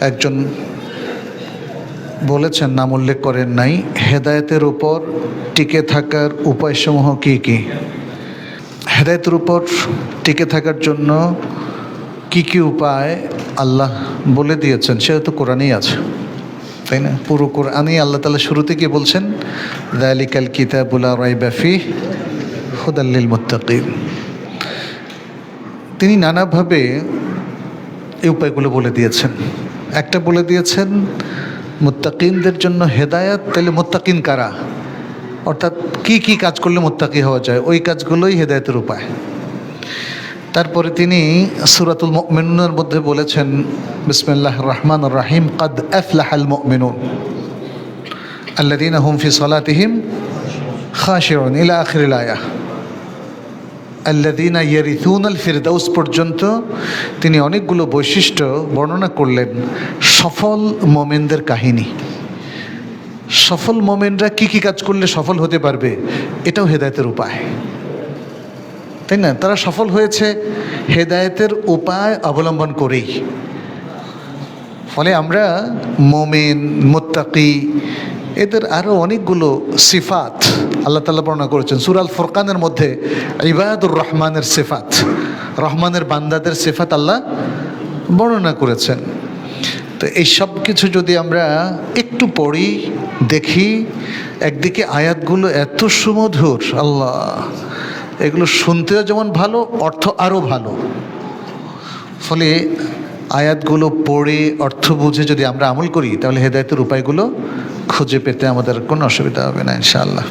একজন বলেছেন, নাম উল্লেখ করেন নাই, হেদায়েতের উপর টিকে থাকার উপায়সমূহ কি কি? হেদায়েতের উপর টিকে থাকার জন্য কি কি উপায় আল্লাহ বলে দিয়েছেন, সেটা তো কোরআনেই আছে। তাই না? পুরো কোরআনই আল্লাহ তালা শুরুতে কি বলছেন, দালিকাল কিতাবুল্লা রাইবাফি হুদাল্লিল মুত্তাকিন। তিনি নানাভাবে এই উপায়গুলো বলে দিয়েছেন। একটা বলে দিয়েছেন, মুত্তাকিনদের জন্য হেদায়াত, তাহলে মুত্তাকিন কারা? অর্থাৎ কি কি কাজ করলে মুত্তাকি হওয়া যায়? ওই কাজগুলোই হেদায়তের উপায়। তারপরে তিনি সুরাতুল মেনুনের মধ্যে বলেছেন বিসমিল্লাহ রহমান রাহিম, কদ আফলাহাল মেনুন আল্লাদিন হুম ফি সলাতিহিম খাশিউন ইলা আখিরিল আয়াহ। আল্লাদিনা ইয়ারিথুন আল ফিরদাউস পর্যন্ত তিনি অনেকগুলো বৈশিষ্ট্য বর্ণনা করলেন সফল মোমেনদের কাহিনী। সফল মোমেনরা কি কি কাজ করলে সফল হতে পারবে? এটাও হেদায়তের উপায়। তাই না? তারা সফল হয়েছে হেদায়েতের উপায় অবলম্বন করেই। ফলে আমরা মোমেন, মোত্তাকি এদের আরও অনেকগুলো সিফাত আল্লাহ তাল্লাহ বর্ণনা করেছেন। সুরাল ফোরকানের মধ্যে ইবাদুর রহমানের সিফাত, রহমানের বান্দাদের সিফাত আল্লাহ বর্ণনা করেছেন। তো এই সব কিছু যদি আমরা একটু পড়ি, দেখি, একদিকে আয়াতগুলো এত সুমধুর, আল্লাহ, এগুলো শুনতেও যেমন ভালো, অর্থ আরও ভালো। ফলে আয়াতগুলো পড়ে, অর্থ বুঝে যদি আমরা আমল করি, তাহলে হেদায়তের উপায়গুলো খুঁজে পেতে আমাদের কোনো অসুবিধা হবে না, ইনশাআল্লাহ।